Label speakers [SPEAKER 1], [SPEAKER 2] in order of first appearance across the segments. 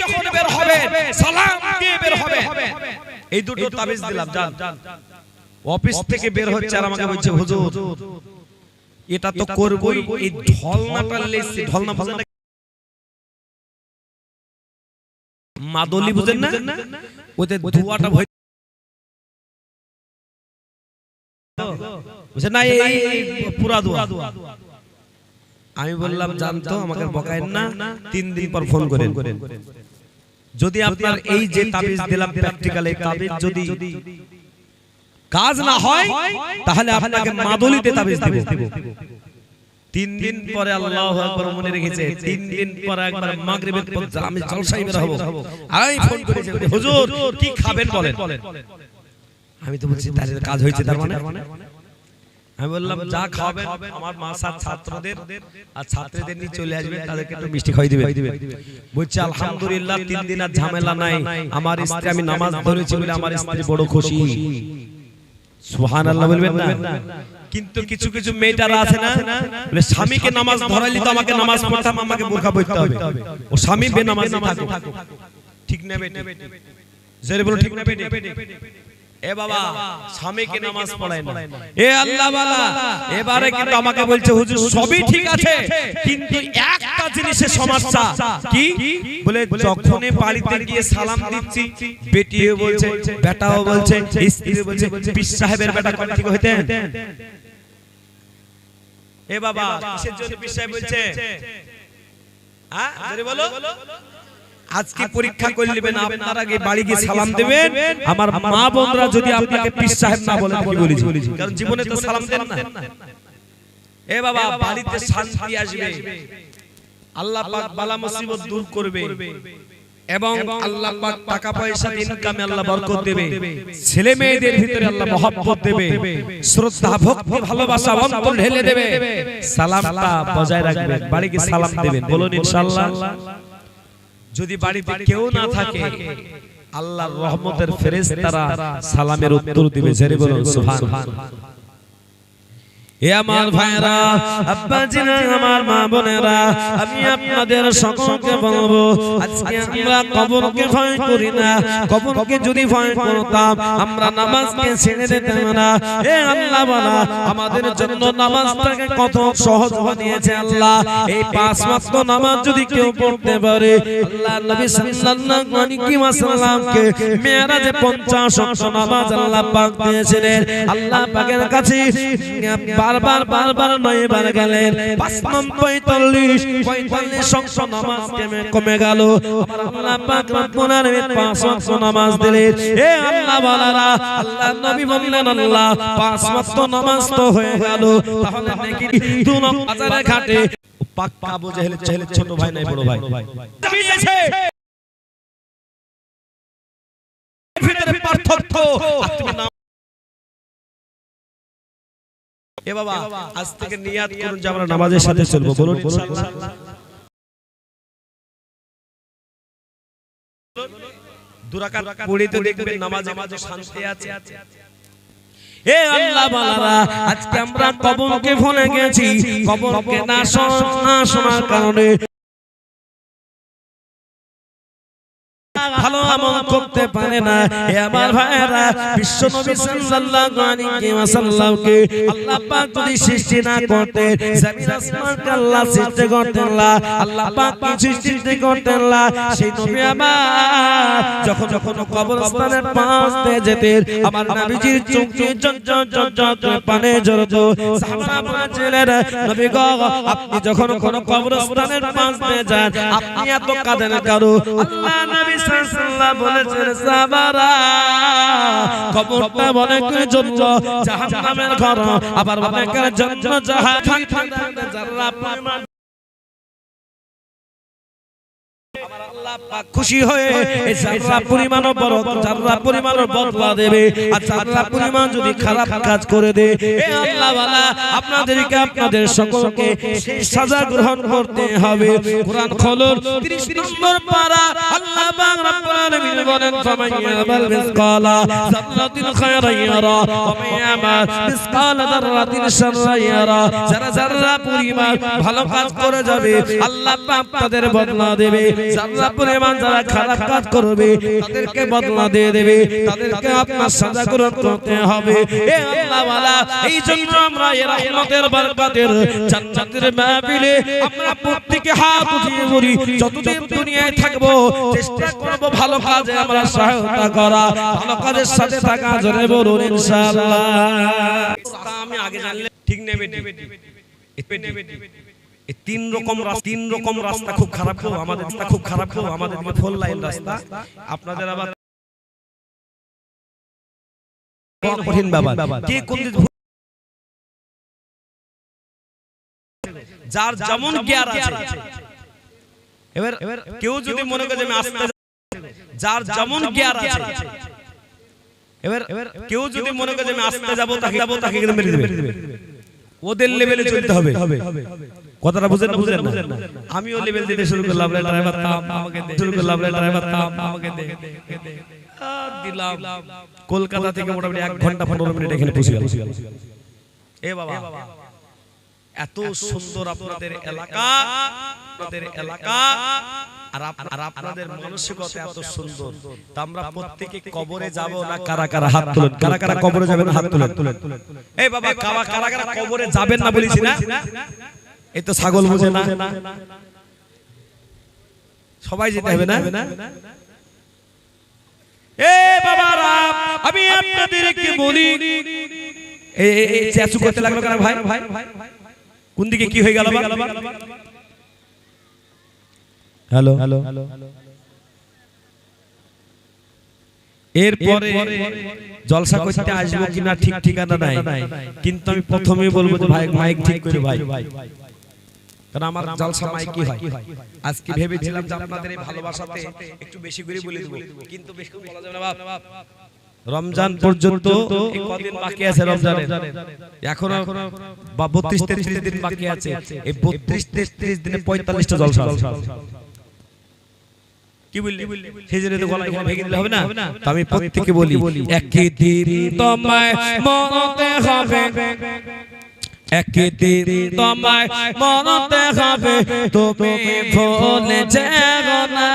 [SPEAKER 1] যখন বের হবে সালাম দিয়ে বের হবে। এই দুটো তাবিজ দিলাম জান। অফিস থেকে বের হচ্ছে আর আমাকে বলছে হুজুর এটা তো করবই। এই ঢলনাটা লেসি ঢলনা ফলনা মাদলি বুঝেন না? ওদের ধোঁয়াটা ভয় বুঝছেন না? এই পুরা দোয়া আমি বললাম জানতো আমাকে বকায়েন না তিন দিন পর ফোন করেন। যদি আপনার এই যে তাবিজ দিলাম প্র্যাকটিক্যাল এই তাবিজ যদি কাজ না হয় তাহলে আপনাকে মাদলিতে তাবিজ দিব। তিন দিন পরে আল্লাহু আকবার মনে রেখেছে তিন দিন পরে একবার মাগরিবের পর আমি জলসাই বের হব। আমি ফোন করেছি হুজুর কি খাবেন বলেন? আমি তো বলছি তাহলে কাজ হয়েছে তার মানে? আমি বললাম যা খাবেন আমার মা সাত ছাত্রদের আর ছাত্রীদের নিয়ে চলে আসবে তাদেরকে একটু মিষ্টি খাই দিবে বলছে আলহামদুলিল্লাহ তিন দিন আর ঝামেলা নাই। আমার স্ত্রী আমি নামাজ ধরেছি বলে আমার স্ত্রী বড় খুশি। সুবহানাল্লাহ বলবেন না? কিন্তু কিছু কিছু মেয়েটারা আছে না বলে স্বামীকে নামাজ ধরাইলি তো আমাকে নামাজ পড়তাম আমাকে বোরখা পড়তে হবে। ও স্বামী বেনামাজি থাকুক ঠিক না বেটি জেরে বলো ঠিক না বেটি এ বাবা স্বামীকে নামাজ পড়ায় না। এ আল্লাহ বালা এবারে কিন্তু আমাকে বলছে হুজুর সবই ঠিক আছে কিন্তু একটা জিনিসের সমস্যা কি? বলে যখনই বাড়িতে গিয়ে সালাম দিচ্ছি বেটিও বলছে বেটাও বলছে স্ত্রী বলছে পীর সাহেবের বেটা ঠিক হইতে এ বাবা কিসের জন্য পীর সাহেব বলছে? হ্যাঁ বলো। আজকে পরীক্ষা করে নেবেন আপনার আগে বাড়ি গিয়ে সালাম দেবেন। আমার মা বোনরা যদি আপনাকে পীর সাহেব না বলে কি বলেছি। কারণ জীবনে তো সালাম দেন না। এ বাবা বাড়িতে শান্তি আসবে। আল্লাহ পাক বালা মুসিবত দূর করবে। এবং আল্লাহ পাক টাকা পয়সা ইনকামে আল্লাহ বরকত দেবে। ছেলে মেয়েদের ভিতরে আল্লাহ মহব্বত দেবে। শ্রদ্ধা ভক্তি ভালোবাসা অন্তর ঢেলে দেবে। সালামটা বজায় রাখবেন বাড়ি গিয়ে সালাম দেবেন। বলুন ইনশাআল্লাহ যদি বাড়িতে কেউ না থাকে আল্লাহর রহমতের ফেরেশতারা সালামের উত্তর দিবে জেরে বলুন সুবহান। এ আমার ভাইরা আব্বা জিনা আমার মা বোনেরা আমি আপনাদের সকলকে বলব আজকে আমরা কবরকে ভয় করি না কবরকে যদি ভয় করতাম আমরা নামাজকে ছেড়ে দিতাম না। এ আল্লাহ বলা আমাদের জন্য নামাজটাকে কত সহজ বানিয়েছে আল্লাহ। এই পাঁচ ওয়াক্ত নামাজ যদি কেউ পড়তে পারে আল্লাহ নবী সাল্লাল্লাহু আলাইহি ওয়াসাল্লামকে মেরাজে 50 ওয়াক্ত নামাজ আল্লাহ পাক দিয়েছিলেন। আল্লাহ পাকের কাছে বারবার বারবার নয় বার গেলেন পাঁচ নম পঁয়তাল্লিশ পঁয়তাল্লিশ অংশ নামাজ কেমে কমে গেল? আল্লাহ পাক আলামিন পাঁচ ওয়াক্ত নামাজ আল্লাহ বালারা নবী বললেন, আল্লাহ, পাঁচ ওয়াক্ত নামাজ তো হয়ে গেল, তাহলে নাকি ঘাটে? ছোট ভাই নাই, বড় ভাই। পার্থক্য এ বাবা আজ থেকে নিয়াত করুন যে আমরা নামাজের সাথে চলবো বলুন। ইনশাআল্লাহ। দুরাকাত পড়িতে দেখবেন নামাজে মাঝে শান্তি আছে। এ আল্লাহ বালারা আজকে আমরা কবরকে ভুলে গেছি। কবরকে না শোনা শোনার কারণে করতে পারে না। হে আমার ভাইরা বিশ্ব নবী সাল্লাল্লাহু আলাইহি ওয়াসাল্লামকে আল্লাহ পাক যদি সৃষ্টি না করতেন, জমিন আসমানকে আল্লাহ সৃষ্টি করতেন না, আল্লাহ পাক কিছু সৃষ্টি করতেন না, সেই নবী আমার যখন যখন কবরস্থানের পাশ দিয়ে যেতেন, আমার নবীজির চোখে জজ্জ জজ্জ করে পানি ঝরতো। সাহাবারা বলেছিলেন, নবী গো, আপনি যখন কোন কবরস্থানের পাশ দিয়ে যান, আপনি এত কাঁদেন কারও আল্লাহ নবী সাল্লাল্লাহু বলেছেন সাহাবারা কবরটা অনেকের জন্য জাহান্নামের ঘর আবার অনেকের জন্য জাহান্নাম যারা পরিমাণ আমার আল্লাহ পাক খুশি হয়ে যারা পরিমাণ বড় যারা পরিমাণ বদলা দেবে আর যারা পরিমাণ যদি খারাপ কাজ করে দে আপনাদেরকে আপনাদের সকলকে সাজা গ্রহণ করতে হবে। কোরআন খোলুন 30 নম্বর পারা আল্লাহ পাক বলেন মিসকালা মিসকালা যারা যারা ভালো কাজ করে যাবে, আল্লাহ তাদের বদলা দেবে। যারা পরিমাণ যারা খারাপ কাজ করবে, তাদেরকে বদলা দিয়ে দেবে। তাদেরকে আপনার সাজা গ্রহণ করতে হবে। এ এই জন্য আমরা এর রহমতের বরকতের জান্নাতের মাহফিলে আমরা প্রত্যেকে হাত উঠিয়ে বলি, যতদিন দুনিয়ায় থাকব, চেষ্টা করব ভালো কাজে আমরা সহায়তা করা ভালো কাজের সাথে থাকা জোরে বলুন ইনশাআল্লাহ। আমি আগে জানলে ঠিক নেবে তিন রকম তিন রকম রাস্তা খুব খারাপ গো আমাদের রাস্তা খুব খারাপ গো আমাদের ফোর লাইন রাস্তা। আপনাদের আবার কঠিন ব্যাপার। কে কোন যার যেমন জ্ঞান আছে। এবার কেউ যদি মনে করে আমি আসতে যার যেমন জ্ঞান আছে। এবার কেউ যদি মনে করে আমি আসতে যাব তাকে যাব তাকে কিন্তু মেরে দেবে। ওদের লেভেলে চলতে হবে। কথাটা বুঝেন না বুঝেন না। আমিও লেভেল দিতে শুরু করলাম রে ড্রাইভার তাম আমাকে দে। শুরু করলাম রে ড্রাইভার তাম আমাকে দে দিলাম। কলকাতা থেকে মোটামুটি এক ঘণ্টা পনেরো মিনিট এখানে পৌঁছে গেল এ বাবা এত সুন্দর আপনাদের এলাকা। আপনাদের এলাকা। আর আপনাদের মানসিকতা এত সুন্দর তা আমরা প্রত্যেকে কবরে যাব না কারা কারা হাত তুলেন কারা কারা কবরে যাবেন হাত তুলেন এই বাবা কারা কারা কারা কবরে যাবেন না বলেছি না এই তো ছাগল বুঝে না সবাই যেতে হবে না এ বাবারা আমি আপনাদেরকে বলি এই চেঁচু করতে লাগল কেন ভাই কোন দিকে কি হয়ে গেল হ্যালো। হ্যালো। এরপরে জলসা করতে আসব কিনা ঠিক ঠিকানা নাই। কিন্তু আমি প্রথমেই বলব যে ভাই মাইক ঠিক করে ভাই। কারণ আমার জলসা মাইক হয়? আজকে ভেবেছিলাম যে আপনাদের এই ভালোবাসাতে একটু বেশি করে বলে দেবো। কিন্তু বেশি বলা যাবে না বাপ। রমজান পর্যন্ত এই কদিন বাকি আছে রমজানের? এখনও বা বত্রিশ তেত্রিশ দিন বাকি আছে। এই বত্রিশ তেত্রিশ দিনে পঁয়তাল্লিশটা জলসা কি বললি? সেই জন্য তো গলা এখানে ভেঙে দিলে হবে না? তো আমি প্রত্যেককে বলি একই তোমায় মনতে হবে। একদিন তোমায় মনতে হবে। তুমি ভুলে যেও না।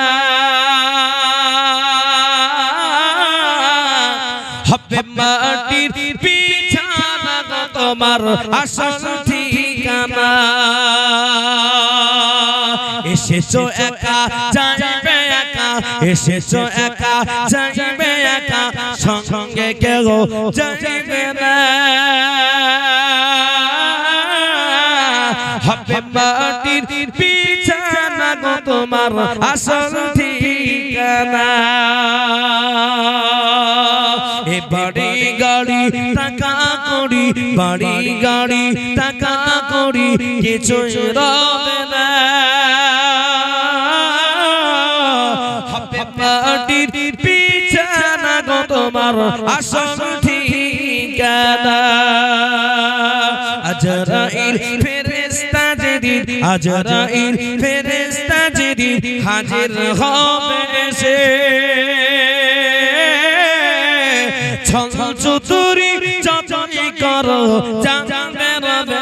[SPEAKER 1] হবে মাটির বিছানা তোমার আসল ঠিকানা। এসেছ একা এসেছ একা যাইবে একা, সঙ্গে কেউ যাইবে না। হবে মাটির বিছানা গো তোমার আসল ঠিকানা। এ বাড়ি গাড়ি টাকা করি, বাড়ি গাড়ি টাকা করি কিছু রবে তোমার আসল ঠিকানা। আজরাইল ফেরেশতা যেদিন আজরাইল ফেরেশতা যেদিন হাজির হবে সে। চতুরি যতই করো, জানবে রবে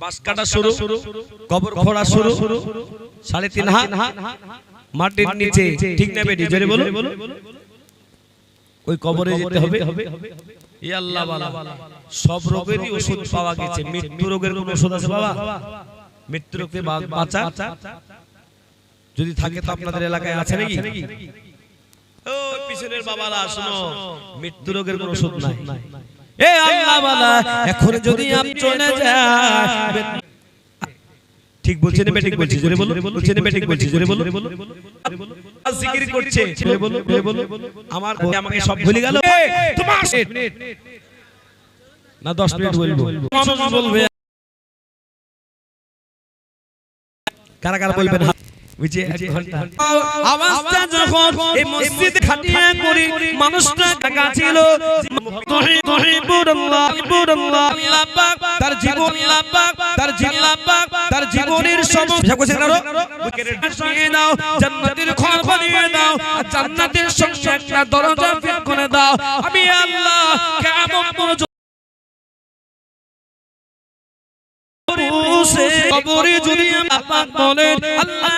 [SPEAKER 1] বাস কাটা শুরু খোঁড়া শুরু সাড়ে তিন হাত মাটির নিচে ঠিক না বেটি জোরে বলো ওই কবরে যেতে হবে। আল্লাহ সব রোগেরই ওষুধ পাওয়া গেছে। মৃত্যু রোগের কোন ওষুধ আছে বাবা? মৃত্যু রোগকে বাঁচা যদি থাকে তো আপনাদের এলাকায় আছে নাকি? ও পিছনের বাবারা শুনো। মৃত্যু রোগের কোন ওষুধ নাই। এ এখন যদি চলে ঠিক বলছে না ঠিক বলছি জোরে বলো বলছে না ঠিক বলছি জোরে বলো। জিকির করছে। জোরে বলো জোরে বলো। আমার আমাকে সব ভুলে গেল। তোমার না 10 মিনিট বলব। বলবে কারা কারা বলবেন? বুঝে এক ঘণ্টা আওয়াজটা যখন এই মসজিদ খাটিয়া করি মানুষটা টাকা ছিল তার জীবন তার জীবন আল্লাহ তার জীবনের সমস্ত শুনিয়ে দাও জান্নাতের ঘর বানিয়ে দাও জান্নাতের সঙ্গে দরজা ফিট করে দাও আমি আল্লাহ কেমন কবরে যদি আপাক বলেন আল্লাহ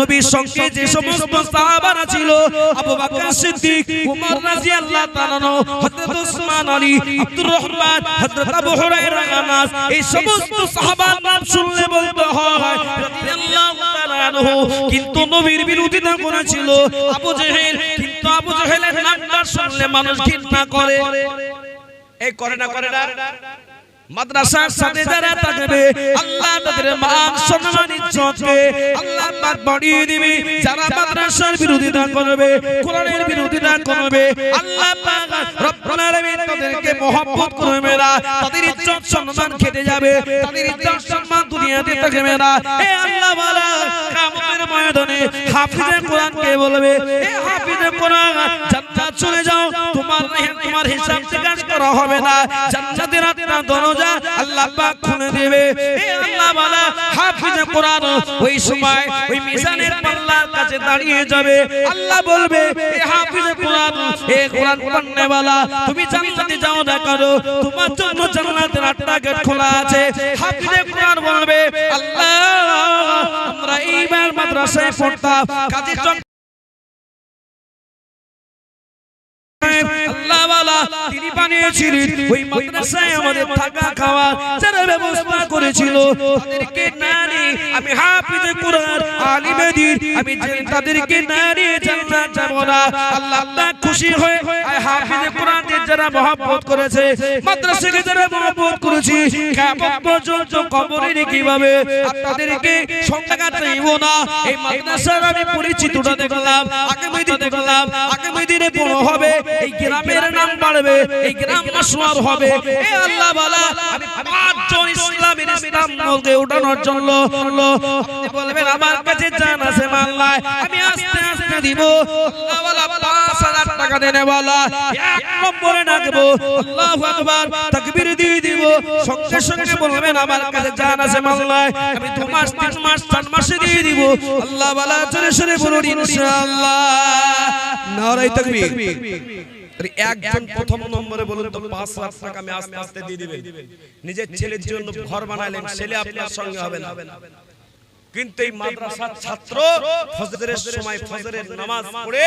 [SPEAKER 1] নবীর সঙ্গে যে সমস্ত সাহাবারা ছিল, আবু বকর সিদ্দিক, উমর রাদিয়াল্লাহু তাআলা হযরত ওসমান আলী, আব্দুর রহমান, হযরত আবু হুরায়রা আনাস, এই সমস্ত সাহাবার নাম শুনলে বলতে হয়, রাদিয়াল্লাহু তাআলা আনহু। কিন্তু নবীর বিরোধিতা করেছিল আবু জেহেল, কিন্তু আবু জেহেলের নামটা শুনলে মানুষ ঘৃণা করে। এই করে না করে না। মাদ্রাসার সাথে যারা থাকবে আল্লাহ তাদের মান সম্মান ইজ্জতকে আল্লাহ পাক বাড়িয়ে দিবে। যারা মাদ্রাসার বিরোধিতা করবে কোরআনের বিরোধিতা করবে। আল্লাহ পাক রব্বুল আলামিন তাদেরকে mohabbat করবে না তাদের ইজ্জত সম্মান খেতে যাবে। তাদের ইজ্জত সম্মান দুনিয়াতে থাকবে না এ আল্লাহ ওয়ালা ময়দানে হাফিজে কোরআন কে বলবে? এ হাফিজে কোরআন, জান্নাত চলে যাও। তোমার তোমার হিসাব জিজ্ঞাসা করা হবে না। জান্নাতের আপনার দরজা আল্লাহ পাক খুলে দেবে। এ আল্লাহ ওয়ালা হাফিজে কোরআন ওই সময় ওই মিজানের পাল্লার কাছে দাঁড়িয়ে যাবে। আল্লাহ বলবে, এ হাফিজে কোরআন, এ কোরআন পড়নে वाला তুমি জান্নাতে যাও না করো। তোমার জন্য জান্নাতের আটটা গেট খোলা আছে। হাফিজে কোরআন বলবে, আল্লাহ, আমরা এইবার মাদ্রাসায় পড়তাম কাজী তিনি বানিয়েছিলেন। আমাদের থাকা খাওয়া যারা ব্যবস্থা করেছিল আমি হাফিজে কোরআন, আলিমে দিন। আমি তাদেরকে না জান্নাত যাব না, আল্লাহ আল্লাহ খুশি হয়ে হাফিজে কোরআনের যারা মহব্বত করেছে মাদ্রাসাকে যারা মহব্বত করেছে কিয়ামত পর্যন্ত কবরে কীভাবে? আপনাদেরকে সংজ্ঞা চাইব না। এই মাদ্রাসার আমি পরিচিতটা দেখলাম, আগামী দিনে দেখলাম, আগামী দিনে বড় হবে, এই গ্রামের নাম বাড়বে, এই গ্রাম মাসওয়ার হবে। এ আল্লাহ বালা, আমি পাঁচজন ইসলামের ইসলাম বলতে ওঠানোর জন্য বলবেন, আমার কাছে জান আছে আমি আস্তে আস্তে দিব। আল্লাহ বালা পাঁচ হাজার টাকা দেনে এক নম্বরে আল্লাহু আকবার, তাকবীর দিয়ে দিব। সঙ্গে সঙ্গে বলবেন, আমার কাছে জান আছে আমি দু মাস, তিন মাস, চার মাসে দিয়ে দিব। জোরে বলুন, ইনশাআল্লাহ। তাকবীর। একজন প্রথম নম্বরে বলুন তো, পাঁচ লাখ টাকা আমি আস্তে আস্তে দিয়ে দিবেন। নিজের ছেলের জন্য ঘর বানালেন ছেলে আপনার সঙ্গে হবে না। কিন্তু এই মাদ্রাসার ছাত্র ফজরের সময় ফজরের নামাজ পড়ে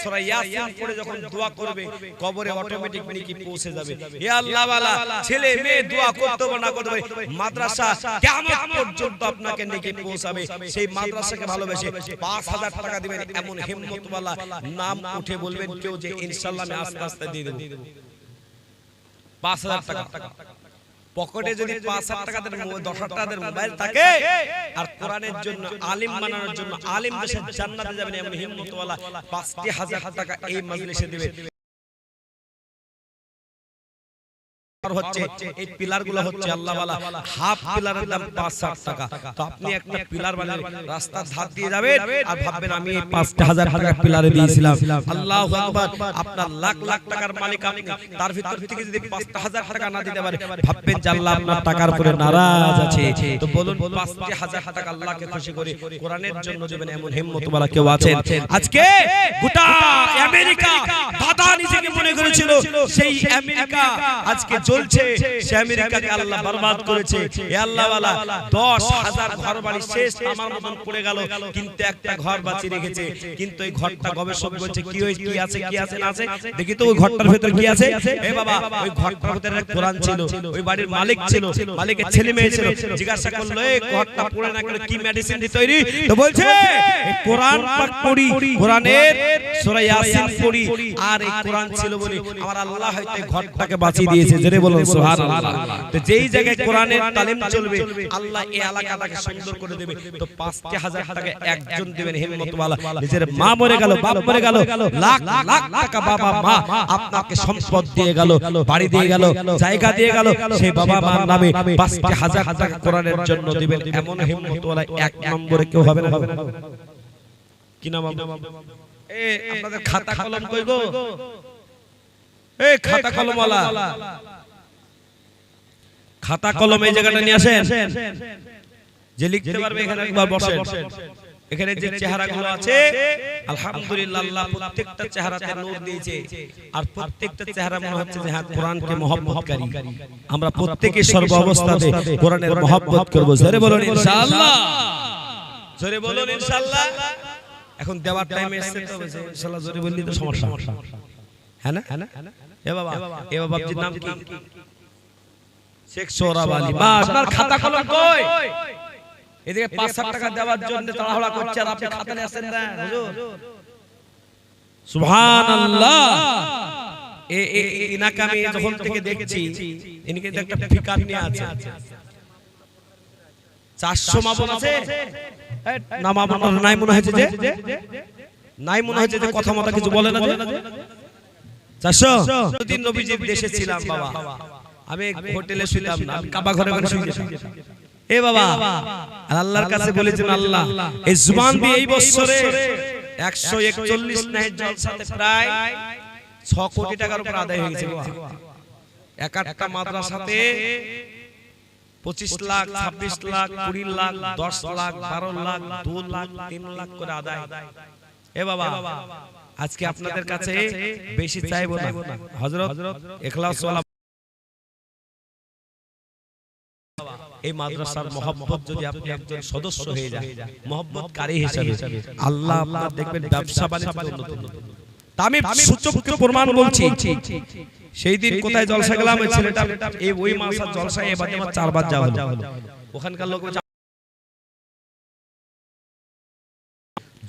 [SPEAKER 1] সূরা ইয়াসিন পড়ে যখন দোয়া করবে কবরে অটোমেটিক নেকি পৌঁছে যাবে? হে আল্লাহ ওয়ালা ছেলে মেয়ে দোয়া করতে না করতে মাদ্রাসা কিয়ামত পর্যন্ত আপনাকে নেকি পৌঁছাবে। সেই মাদ্রাসাকে ভালোবেসে 5000 টাকা দিবেন এমন হিম্মত ওয়ালা নাম উঠে বলবেন কেউ যে ইনশাআল্লাহ আমি আস্তে আস্তে দিয়ে দেব। 5000 টাকা। পকেটে যদি পাঁচ হাজার মো- দশ হাজার টাকাদের মোবাইল থাকে আর কোরআনের জন্য আলিম বানানোর জন্য আলিম দেশের জান্নাতে যাবেন এমন হিম্মতওয়ালা পাঁচটি হাজার টাকা এই মাজলিসে দেবে। হচ্ছে, এই পিলার হচ্ছে আল্লাহ হাফ পিলারের দাম পাঁচ ষাট টাকা। তো আপনি একটা পিলার বানিয়ে রাস্তার ধার দিয়ে যাবেন আর ভাববেন আমি পাঁচটা হাজার টাকা পিলারে দিয়েছিলাম। আল্লাহ আপনার লাখ লাখ টাকার মালিক আপনি। তার ভিতর থেকে যদি পাঁচটা হাজার টাকা না দিতে পারে, ভাববেন যে আল্লাহ আপনার টাকার উপরে নারাজ আছে। তো বলুন, পাঁচটি হাজার টাকা আল্লাহকে খুশি করে কোরআনের জন্য দেবেন এমন হিম্মত কেউ আছেন? আজকে গোটা আমেরিকা, দাদা নিজেকে মনে করেছিল, সেই আমেরিকা, আজকে জ্বলছে সে আমেরিকাকে আল্লাহ বরবাদ করেছে। এ আল্লাহ ওয়ালা দশ হাজার ঘর বাড়ি শেষ আমার মতন পড়ে গেল। কিন্তু একটা ঘর বাঁচিয়ে রেখেছে। কিন্তু এই ঘরটা গবেষক বলছে কি হয়েছে কি আছে কি আছে না আছে? দেখি তো ওই ঘরটার ভেতর কি আছে? এ বাবা ওই ঘরটার ভেতরে কোরআন ছিল ওই বাড়ির মালিক ছিল মালিকের ছেলে মেয়ে ছিল জিজ্ঞাসা করল এই ঘরটা পড়ে না করে কি মেডিসিন দিয়ে তৈরি? তো বলছে কোরআন পাক পড়ি কোরআনের সূরা ইয়াসিন পড়ি আর এই কোরআন ছিল বলে আমার আল্লাহ হয়তো ঘরটাকে বাঁচিয়ে দিয়েছে জেনে বলুন সুবহানাল্লাহ। তো যেই জায়গায় কোরআনের তালিম চলবে আল্লাহ এই এলাকাটাকে সুন্দর করে দেবে। তো 5000 টাকা একজন দিবেন হিম্মতওয়ালা। নিজের মা মরে গেল বাপ মরে গেল লাখ লাখ টাকা বাবা মা আপনাকে সম্পদ দিয়ে গেল বাড়ি দিয়ে গেল জায়গা দিয়ে গেল সেই বাবা মার নামে 5000 টাকা কোরআনের জন্য দিবেন। এমন হিম্মতওয়ালা এক নম্বরে কেউ হবে না? হবে না কি নাম? এ আপনাদের খাতা কলম কই গো? এই খাতা কলমওয়ালা। খাতা কলম এই জায়গাটা নিয়ে আসেন। যে লিখতে পারবে এখানে একবার বসেন। এখানে যে চেহারাগুলো আছে আলহামদুলিল্লাহ আল্লাহ প্রত্যেকটা চেহারাতে নূর দিয়েছে। আর প্রত্যেকটা চেহারা মনে হচ্ছে যে হ্যাঁ কোরআনকে মহব্বতকারী। আমরা প্রত্যেকে সর্ব অবস্থাতে কোরআনের মহব্বত করব। জোরে বলুন ইনশাআল্লাহ। জোরে বলুন ইনশাআল্লাহ। এখন দেওয়ার টাইমে এসেছে তো ইনশাআল্লাহ জোরে বললি তো সমস্যা। হ্যাঁ না? হ্যাঁ না? এ বাবা এ বাবা আপনার নাম কি? শেখ সোহরাব আলী বা আপনার খাতা কলম কই? এদিকে পাঁচ হাজার টাকা দেওয়ার জন্য তাড়াহুড়া করছে আর আপনি খাতা নিয়ে আসেন না। হুজুর। সুবহানাল্লাহ। এ এ এ- ইনাকে আমি যখন থেকে দেখছি ইনকে একটা ফিকার নিয়ে আছে। চারশো আছে? না নাই মনে হয়েছে যে? নাই মনে হয়েছে যে কথা মতো কিছু বলে না যে? চারশো? দিন নবীজির দেশে ছিলাম বাবা। আমি হোটেলে শুইতাম না আমি কাবা ঘরে ঘরে এ বাবা আল্লাহর কাছে বলেছেন আল্লাহ এই জুবান দিয়ে এই বছরে নাইট জলসাতে প্রায় কোটি টাকার উপর আদায় হয়ে গেছে বাবা। এক একটা মাদ্রাসাতে পঁচিশ লাখ ছাব্বিশ লাখ কুড়ি লাখ দশ লাখ বারো লাখ দু লাখ তিন লাখ করে আদায়। এ বাবা আজকে আপনাদের কাছে বেশি চাইব না। হজরত এই মাদ্রাসার মহব্বত যদি আপনি একজন সদস্য হয়ে যান মহব্বত কারি হিসাবে আল্লাহ আপনার দেখবেন ব্যবসা বাণিজ্য উন্নত আমি সূচক প্রমাণ বলছি। সেই দিন কোথায় জলসা গেলাম ছেলেটা এই ওই মাসার জলসায় এবার আমার চারবার যাওয়া হলো। ওখানকার লোক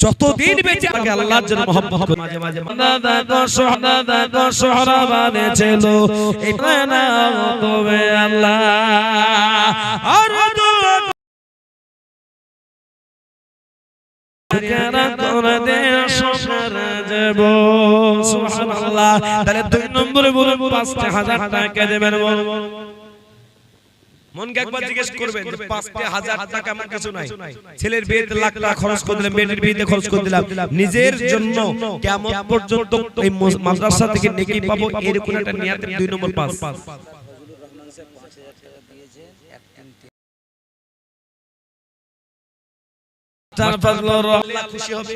[SPEAKER 1] যতদিন বেঁচে আগে আল্লাহর জন্য মহব্বত করে। মাঝে মাঝে দাদা গো সোহদাদা গো সোহরা বানেছিল এটা না তবে আল্লাহ আর তাহলে দুই নম্বরে বলব পাঁচটা হাজার টাকা দেবেন বলব মনকে একবার জিজ্ঞেস করবেন পাঁচটা হাজার টাকা আমার কিছু নাই। ছেলের বিয়েতে লাখ টাকা খরচ করে দিলাম মেয়ের বিয়েতে খরচ করে দিলাম। নিজের জন্য কেমন পর্যন্ত এই মাদ্রাসা থেকে নেকি পাবো এরকম একটা নিয়াতে দুই নম্বর পাঁচ তার আল্লাহ খুশি হবে।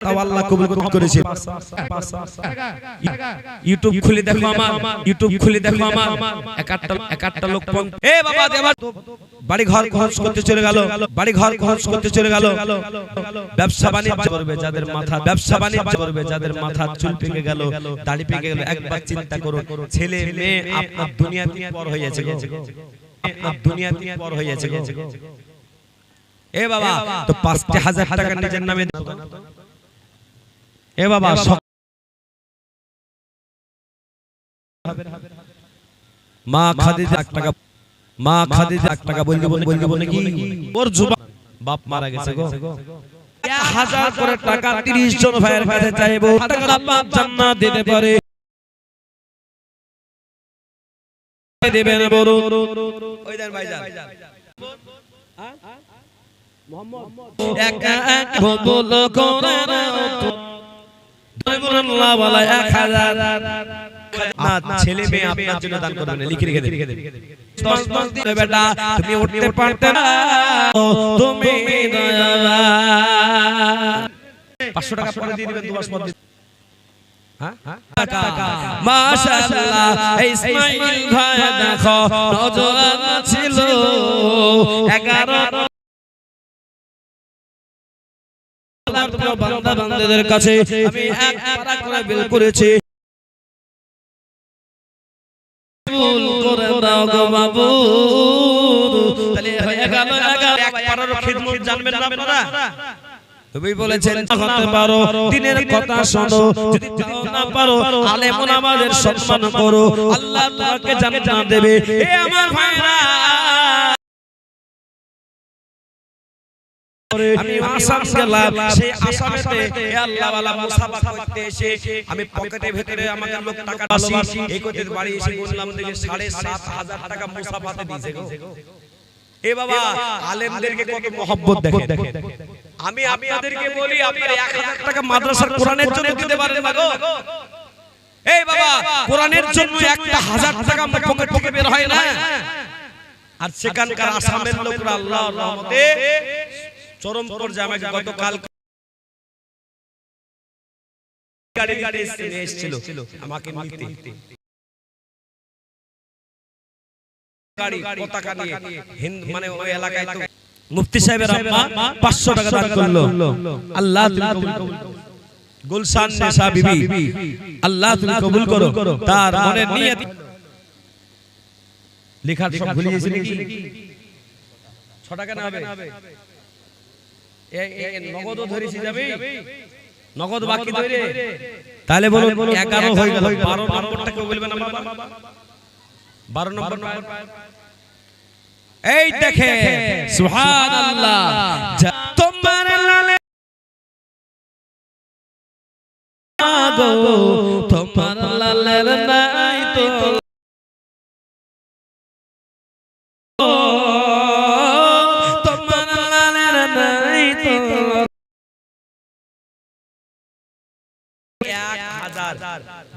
[SPEAKER 1] তাও আল্লাহ কবুল করেছে। ইউটিউব খুলে দেখো আমার ইউটিউব খুলে দেখো আমার। এক আটটা এক আটটা লোক এ বাবা দেবার বাড়ি ঘর খরচ করতে চলে গেল। বাড়ি ঘর খরচ করতে চলে গেল। ব্যবসা বাণিজ্য করবে যাদের মাথা ব্যবসা বাণিজ্য করবে যাদের মাথা চুল পেকে গেল দাড়ি পেকে গেল একবার চিন্তা করো ছেলে মেয়ে আপনার দুনিয়াতে পর হয়ে গেছে গো আপনার দুনিয়াতে পর হয়ে গেছে এ বাবা তো পাঁচটা হাজার টাকা নিজের নামে। এ বাবা মা খাদিজা এক টাকা মা খাদিজা এক টাকা বলতে বলে বলতে বলে কি? ওর জুবা বাপ মারা গেছে গো। হাজার করে টাকা তিরিশ জন ভাইয়ের কাছে চাইব। টাকা জান্নাত দিতে পারে। দেবেন বলুন ওই দেন ভাইজান। একা এক বল করার আল্লাহ বলা এক হাজার। ছেলে মেয়ে আপনার জন্য দান করবে লিখে রেখে দেবে দশ দশ দিন বেটা তুমি উঠতে পারতে না। তুমি পাঁচশো টাকা পরে দিয়ে দিবেন দু মাস পর দিয়ে- মাশাআল্লাহ। ছিল 11 বান্দা বান্দাদের কাছে আমি এক পারা করে বের করেছি। কবুল করে দাও গো বাবু তাহলে হয়ে গেল এক পারার খিদমত জানবেন আপনারা? তুমি বলেছেন হতে পারো, দিনের কথা শোনো। যদি না পারো আলেম আমাদের সম্মান করো। আল্লাহ তোমাকে জান্নাত দেবে। এ আমার ভাইরা আমি আসাম গেলাম সেই আসামেতে এ আল্লাহ মুসাফা করতে এসে আমি পকেটে ভেতরে আমাকে লোক টাকা ভালোবাসি এই করতে বাড়ি এসে বললাম দেখে সাড়ে সাত হাজার টাকা মুসাফাতে দিয়েছে গো। এ বাবা আলেমদেরকে কত মহব্বত দেখে আমি আপনাদেরকে বলি আপনারা টাকা মাদ্রাসার কোরআনের জন্য দিতে পারেন না গো। এই বাবা কোরআনের জন্য একটা হাজার টাকা পকেট থেকে বের হয় না। আর সেখানকার আসামের লোকরা আল্লাহর রহমতে চরম পর্যায়ে আমাকে গতকাল গাড়ি গাড়ি এসেছিল। আমাকে নিতে। গাড়ি পতাকা নিয়ে। হিন্দ মানে ওই এলাকায় তো মুফতি সাহেবের আম্মা 500 টাকা দান করল। আল্লাহ তুমি। গুলশান নেশা বিবি। আল্লাহ তুমি কবুল করো। তার মনের নিয়ত লেখার সব ভুলে গেছি নাকি? 6 টাকা না হবে। নগদও ধরেছি যাবে। নগদ বাকি ধরে। তাহলে বলো 11 হয়ে গেল। 12 নম্বরটা কেউ বলবেন আমার বারো নম্বর এই দেখে সুবহানাল্লাহ। যা- তোমার লালে গো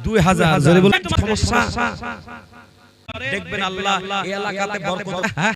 [SPEAKER 1] দুই হাজার। সমস্যা দেখবেন আল্লাহ এলাকাতে বরকত হ্যাঁ?